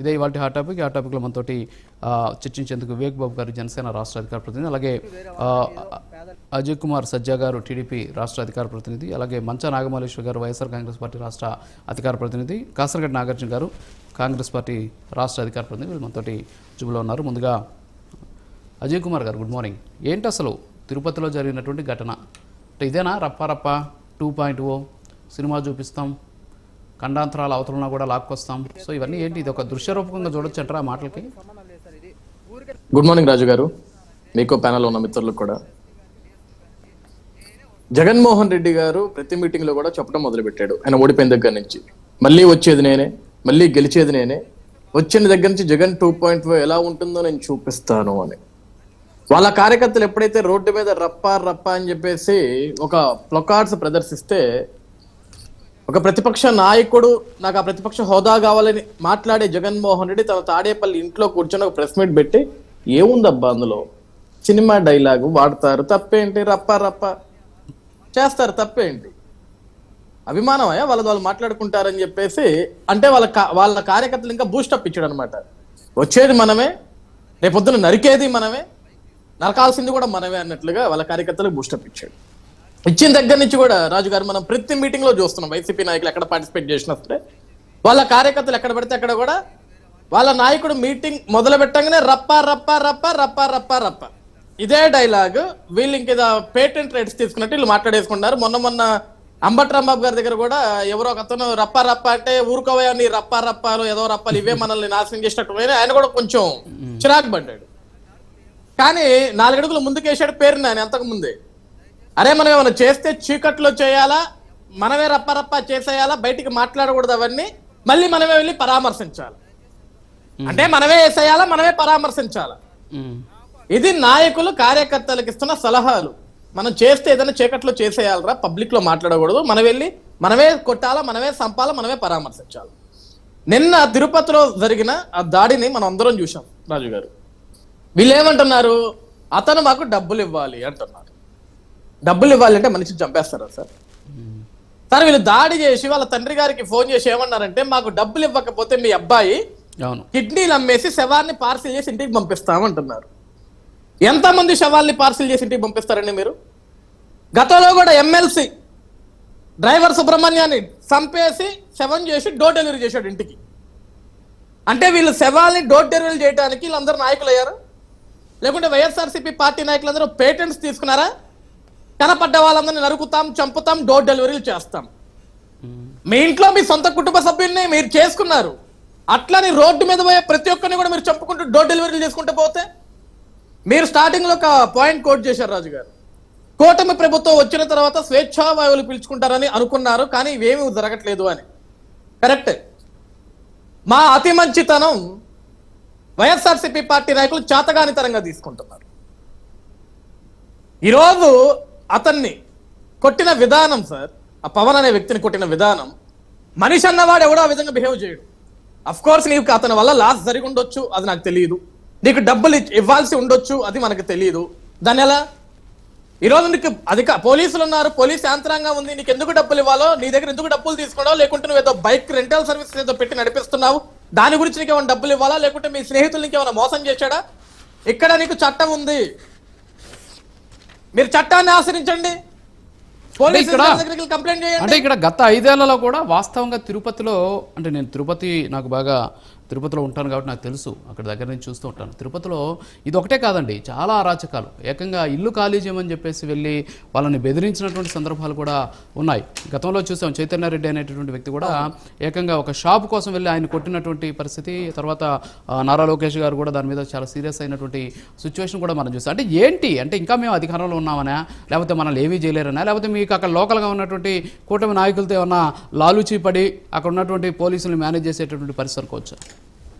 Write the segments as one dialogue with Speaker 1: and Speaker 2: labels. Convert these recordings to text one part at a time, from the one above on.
Speaker 1: ఇదే ఇవాళ hot topic ఆ టాపిక్లో మనతోటి చర్చించేందుకు వివేక్ బాబు గారు జనసేన రాష్ట్ర అధికార ప్రతినిధి అలాగే అజయ్ కుమార్ సజ్జా గారు టీడీపీ రాష్ట్ర అధికార ప్రతినిధి అలాగే మంచా నాగమల్లేశ్వర్ గారు వైఎస్ఆర్ కాంగ్రెస్ పార్టీ రాష్ట్ర అధికార ప్రతినిధి కాసరగడ్డ నాగార్జున గారు కాంగ్రెస్ పార్టీ రాష్ట్ర అధికార ప్రతినిధి వీళ్ళు మనతోటి జుబులో ఉన్నారు. ముందుగా అజయ్ కుమార్ గారు గుడ్ మార్నింగ్. ఏంటి అసలు తిరుపతిలో జరిగినటువంటి ఘటన? అంటే ఇదేనా రప్ప రప్ప? టూ పాయింట్ ఓ సినిమా చూపిస్తాం ఖండాంతరాల అవతలన కూడా లాక్కొస్తాం. సో ఇవన్నీ ఏంటి? ఇది ఒక దృశ్యరూపకంగా చూడొచ్చు అంటారా ఆ మాటలకి?
Speaker 2: గుడ్ మార్నింగ్ రాజు గారు. మీకు ప్యానల్ ఉన్న మిత్రులకు కూడా. జగన్మోహన్ రెడ్డి గారు ప్రతి మీటింగ్లో కూడా చెప్పడం మొదలుపెట్టాడు. ఆయన ఓడిపోయిన దగ్గర నుంచి. మళ్ళీ వచ్చేది నేనే మళ్ళీ గెలిచేది నేనే. వచ్చిన దగ్గర నుంచి జగన్ టూ పాయింట్ ఎలా ఉంటుందో నేను చూపిస్తాను అని. వాళ్ళ కార్యకర్తలు ఎప్పుడైతే రోడ్డు మీద రప్ప రప్ప అని చెప్పేసి ఒక ప్లొకార్డ్స్ ప్రదర్శిస్తే ఒక ప్రతిపక్ష నాయకుడు నాకు ఆ ప్రతిపక్ష హోదా కావాలని మాట్లాడే జగన్మోహన్ రెడ్డి తన తాడేపల్లి ఇంట్లో కూర్చొని ఒక ప్రెస్ మీట్ పెట్టి ఏముందబ్బా అందులో? సినిమా డైలాగు వాడతారు తప్పేంటి? రప్ప రప్ప. చేస్తారు తప్పేంటి? అభిమానమయ్యా వాళ్ళ వాళ్ళు మాట్లాడుకుంటారని చెప్పేసి అంటే వాళ్ళ కా- వాళ్ళ కార్యకర్తలు ఇంకా బూస్టప్ ఇచ్చాడు అనమాట వచ్చేది మనమే రేపొద్దున నరికేది మనమే నరకాల్సింది కూడా మనమే అన్నట్లుగా వాళ్ళ కార్యకర్తలకు బూస్టప్ ఇచ్చాడు. ఇచ్చిన దగ్గర నుంచి కూడా రాజు గారు మనం ప్రతి మీటింగ్లో చూస్తున్నాం. వైసీపీ నాయకులు ఎక్కడ పార్టిసిపేట్ చేసినా సరే. వాళ్ళ కార్యకర్తలు ఎక్కడ పడితే అక్కడ కూడా వాళ్ళ నాయకుడు మీటింగ్ మొదలు పెట్టగానే రప్ప రప్ప రప్ప రప్ప రప్ప రప్ప. ఇదే డైలాగ్ వీళ్ళు ఇంక పేటెంట్ రైట్స్ తీసుకున్నట్టు వీళ్ళు మాట్లాడేసుకున్నారు మొన్న మొన్న అంబట్ రాంబాబు గారి దగ్గర కూడా ఎవరో ఒక అతను రప్ప రప్ప అంటే ఊరుకోవయా నీ రప్ప రప్పాలు ఏదో రప్పాలు ఇవే మనల్ని నాశనం చేసినట్టు ఆయన కూడా కొంచెం చిరాకు పడ్డాడు. కానీ నాలుగడుగులు ముందుకేసాడు పేరు నాని అంతకు ముందే. అరే మనం ఏమైనా చేస్తే చీకట్లో చేయాలా? మనమే రప్ప రప్ప చేసేయాలా? బయటికి మాట్లాడకూడదు అవన్నీ. మళ్ళీ మనమే వెళ్ళి పరామర్శించాలి. అంటే మనమే వేసేయాలా? మనమే పరామర్శించాలా. ఇది నాయకులు కార్యకర్తలకు ఇస్తున్న సలహాలు. మనం చేస్తే ఏదైనా చీకట్లో చేసేయాలరా? పబ్లిక్లో మాట్లాడకూడదు. మనం వెళ్ళి మనమే కొట్టాలా? మనమే సంపాలా? మనమే పరామర్శించాలి? నిన్న తిరుపతిలో జరిగిన ఆ దాడిని మనం అందరం చూసాం రాజు గారు వీళ్ళు ఏమంటున్నారు? అతను మాకు డబ్బులు ఇవ్వాలి అంటున్నారు. డబ్బులు ఇవ్వాలి అంటే మనిషిని చంపేస్తారా సార్. సార్ వీళ్ళు దాడి చేసి వాళ్ళ తండ్రి గారికి ఫోన్ చేసి ఏమన్నారంటే మాకు డబ్బులు ఇవ్వకపోతే మీ అబ్బాయి
Speaker 1: అవును.
Speaker 2: కిడ్నీలు అమ్మేసి శవాన్ని పార్సిల్ చేసి ఇంటికి పంపిస్తామంటున్నారు. ఎంతమంది శవాల్ని పార్సిల్ చేసి ఇంటికి పంపిస్తారండి మీరు? గతంలో కూడా ఎమ్మెల్సీ డ్రైవర్ సుబ్రహ్మణ్యాన్ని చంపేసి శవం చేసి డోర్ డెలివరీ చేశాడు ఇంటికి. అంటే వీళ్ళు శవాల్ని డోర్ డెలివరీ చేయడానికి వీళ్ళందరూ నాయకులు అయ్యారు లేకుంటే వైఎస్ఆర్సీపీ పార్టీ నాయకులందరూ పేటెంట్స్ తీసుకున్నారా? కనపడ్డ వాళ్ళందరినీ నరుకుతాం చంపుతాం డోర్ డెలివరీలు చేస్తాం. మీ ఇంట్లో మీ సొంత కుటుంబ సభ్యుల్ని మీరు చేసుకున్నారు. అట్లని రోడ్డు మీద పోయే ప్రతి ఒక్కరిని కూడా మీరు చంపుకుంటూ డోర్ డెలివరీలు చేసుకుంటూ పోతే మీరు స్టార్టింగ్లో ఒక పాయింట్ కోట్ చేశారు రాజు గారు కూటమి ప్రభుత్వం వచ్చిన తర్వాత స్వేచ్ఛా వాయువులు అనుకున్నారు కానీ ఇవేమీ జరగట్లేదు అని. కరెక్ట్ మా అతి మంచితనం వైఎస్ఆర్సీపీ పార్టీ నాయకులు చాతగానితనంగా తీసుకుంటున్నారు. ఈరోజు అతన్ని కొట్టిన విధానం సార్ ఆ పవన్ అనే వ్యక్తిని కొట్టిన విధానం మనిషి అన్నవాడు ఎవడో ఆ విధంగా బిహేవ్ చేయడు. అఫ్ కోర్స్ నీకు అతని వల్ల లాస్ జరిగి ఉండొచ్చు అది నాకు తెలియదు. నీకు డబ్బులు ఇవ్వాల్సి ఉండొచ్చు అది మనకు తెలియదు. దాని ఎలా? ఈరోజు నీకు అధిక పోలీసులు ఉన్నారు పోలీస్ యంత్రాంగం ఉంది నీకు ఎందుకు డబ్బులు ఇవ్వాలో నీ దగ్గర ఎందుకు డబ్బులు తీసుకోవడో లేకుంటే నువ్వు ఏదో బైక్ రెంటల్ సర్వీస్ ఏదో పెట్టి నడిపిస్తున్నావు దాని గురించి నీకు ఏమైనా డబ్బులు ఇవ్వాలా లేకుంటే మీ స్నేహితులు నీకు ఏమైనా మోసం చేశాడా? ఇక్కడ నీకు చట్టం ఉంది. మీరు చట్టాన్ని చేయండి.
Speaker 1: అంటే ఇక్కడ గత ఐదేళ్ళలో కూడా వాస్తవంగా తిరుపతిలో అంటే నేను తిరుపతి నాకు బాగా తిరుపతిలో ఉంటాను కాబట్టి నాకు తెలుసు. అక్కడ దగ్గర నుంచి చూస్తూ ఉంటాను. తిరుపతిలో ఇది ఒకటే కాదండి. చాలా అరాచకాలు. ఏకంగా ఇల్లు ఖాళీ చేయమని చెప్పేసి వెళ్ళి వాళ్ళని బెదిరించినటువంటి సందర్భాలు కూడా ఉన్నాయి. గతంలో చూసాం చైతన్య రెడ్డి అనేటటువంటి వ్యక్తి కూడా ఏకంగా ఒక షాప్ కోసం వెళ్ళి ఆయన కొట్టినటువంటి పరిస్థితి తర్వాత నారా లోకేష్ గారు కూడా దాని మీద చాలా సీరియస్ అయినటువంటి సిచ్యువేషన్ కూడా మనం చూస్తాం అంటే ఏంటి? అంటే ఇంకా మేము అధికారంలో ఉన్నామనా? లేకపోతే మనల్ని ఏమీ చేయలేరనా? లేకపోతే మీకు అక్కడ లోకల్గా ఉన్నటువంటి కూటమి నాయకులతో ఏమన్నా లాలుచీ పడి అక్కడ ఉన్నటువంటి పోలీసులు మేనేజ్ చేసేటటువంటి పరిస్థితి అనుకోవచ్చు?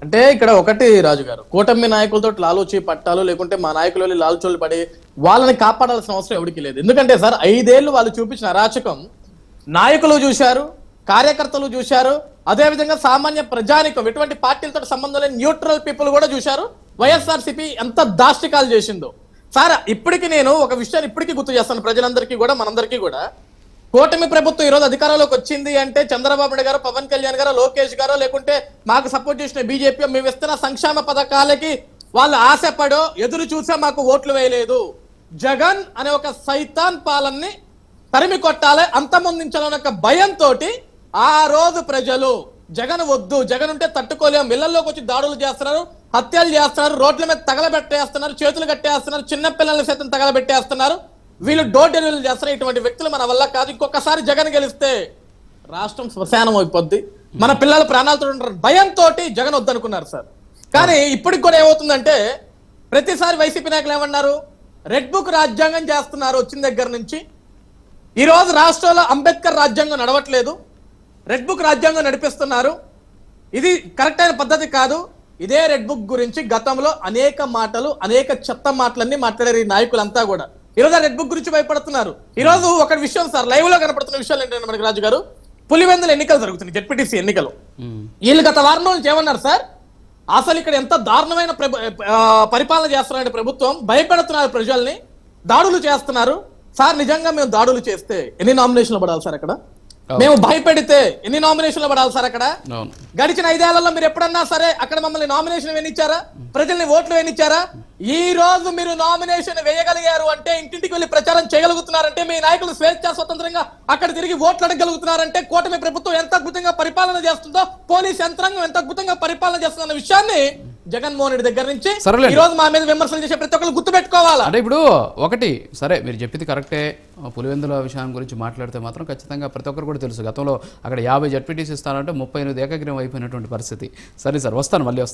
Speaker 2: అంటే ఇక్కడ ఒకటి రాజు గారు కూటమి నాయకులతో లాలోచి పట్టాలు లేకుంటే మా నాయకులు వెళ్ళి లాలుచోళ్ళు పడి వాళ్ళని కాపాడాల్సిన అవసరం ఎవరికి లేదు. ఎందుకంటే సార్ ఐదేళ్ళు వాళ్ళు చూపించిన అరాచకం నాయకులు చూశారు కార్యకర్తలు చూశారు అదేవిధంగా సామాన్య ప్రజానికం ఎటువంటి పార్టీలతో సంబంధం లేని న్యూట్రల్ పీపుల్ కూడా చూశారు. వైఎస్ఆర్సీపీ ఎంత దాష్టికాలు చేసిందో. సార్ ఇప్పటికి నేను ఒక విషయాన్ని ఇప్పటికీ గుర్తు చేస్తాను ప్రజలందరికీ కూడా మనందరికీ కూడా. కూటమి ప్రభుత్వం ఈ రోజు అధికారంలోకి వచ్చింది అంటే చంద్రబాబు నాయుడు గారు పవన్ కళ్యాణ్ గారు లోకేష్ గారు లేకుంటే మాకు సపోర్ట్ చేసిన బీజేపీ మేము ఇస్తున్న సంక్షేమ పథకాలకి వాళ్ళు ఆశపడో ఎదురు చూసే మాకు ఓట్లు వేయలేదు. జగన్ అనే ఒక సైతాన్ పాలన్ని తరిమి కొట్టాలి అంతమొందించాలనే ఒక భయంతో ఆ రోజు ప్రజలు జగన్ వద్దు జగన్ ఉంటే తట్టుకోలేం ఇళ్ళలోకి వచ్చి దాడులు చేస్తున్నారు హత్యలు చేస్తున్నారు రోడ్ల మీద తగలబెట్టేస్తున్నారు చేతులు కట్టేస్తున్నారు చిన్న సైతం తగలబెట్టేస్తున్నారు. వీళ్ళు డోర్ డెలివరీలు చేస్తున్నారు ఇటువంటి వ్యక్తులు మన వల్ల కాదు. ఇంకొకసారి జగన్ గెలిస్తే రాష్ట్రం శ్మశానం అయిపోద్ది. మన పిల్లల ప్రాణాలతో ఉంటారు భయంతో జగన్ వద్దనుకున్నారు సార్. కానీ ఇప్పటికి కూడా ఏమవుతుందంటే ప్రతిసారి వైసీపీ నాయకులు ఏమన్నారు? రెడ్ బుక్ రాజ్యాంగం చేస్తున్నారు వచ్చిన దగ్గర నుంచి. ఈ రోజు రాష్ట్రంలో అంబేద్కర్ రాజ్యాంగం నడవట్లేదు. రెడ్ బుక్ రాజ్యాంగం నడిపిస్తున్నారు. ఇది కరెక్ట్ అయిన పద్ధతి కాదు. ఇదే రెడ్ బుక్ గురించి గతంలో అనేక మాటలు అనేక చెత్త మాటలన్నీ మాట్లాడారు ఈ నాయకులంతా కూడా. ఈ రోజు ఆ రెడ్ బుక్ గురించి భయపడుతున్నారు. ఈ రోజు ఒక విషయం సార్ లైవ్లో కనపడుతున్న విషయాలు ఏంటంటే మనకి రాజు గారు పులివెందుల ఎన్నికలు జరుగుతున్నాయి జెడ్పీటీసీ ఎన్నికలు. వీళ్ళు గత వారం నుంచి ఏమన్నారు సార్. అసలు ఇక్కడ ఎంత దారుణమైన పరిపాలన చేస్తున్నారంటే ప్రభుత్వం భయపెడుతున్నారు ప్రజల్ని దాడులు చేస్తున్నారు. సార్ నిజంగా మేము దాడులు చేస్తే ఎన్ని నామినేషన్లు పడాలి సార్ అక్కడ? మేము భయపెడితే ఎన్ని నామినేషన్లు పడాలి సార్ అక్కడ? గడిచిన ఐదేళ్ళలో మీరు ఎప్పుడన్నా సరే అక్కడ మమ్మల్ని నామినేషన్ వేనిచ్చారా ప్రజల్ని ఓట్లు వేనిచ్చారా ఈ రోజు మీరు నామినేషన్ వేయగలిగారు అంటే ఇంటింటికి వెళ్ళి ప్రచారం చేయగలుగుతున్నారంటే మీ నాయకులు స్వేచ్ఛ స్వతంత్రంగా అక్కడ తిరిగి ఓట్లు అడగలుగుతున్నారంటే కూటమి ప్రభుత్వం ఎంత అద్భుతంగా పరిపాలన చేస్తుందో పోలీస్ యంత్రాంగం ఎంత అద్భుతంగా పరిపాలన చేస్తుందన్న విషయాన్ని జగన్మోహన్ రెడ్డి దగ్గర నుంచి. ఈ రోజు మా మీద విమర్శలు చేసే ప్రతి ఒక్కరు గుర్తుపెట్టుకోవాలా?
Speaker 1: అంటే ఇప్పుడు ఒకటి సరే మీరు చెప్పింది కరెక్టే. పులివెందుల విషయం గురించి మాట్లాడితే మాత్రం ఖచ్చితంగా ప్రతి ఒక్కరు కూడా తెలుసు. గతంలో అక్కడ యాభై జడ్పీటీసీ ఇస్తానంటే ముప్పై ఎనిమిది ఏకగ్రీవం అయిపోయినటువంటి పరిస్థితి. సరే సార్ వస్తాను మళ్ళీ వస్తాను.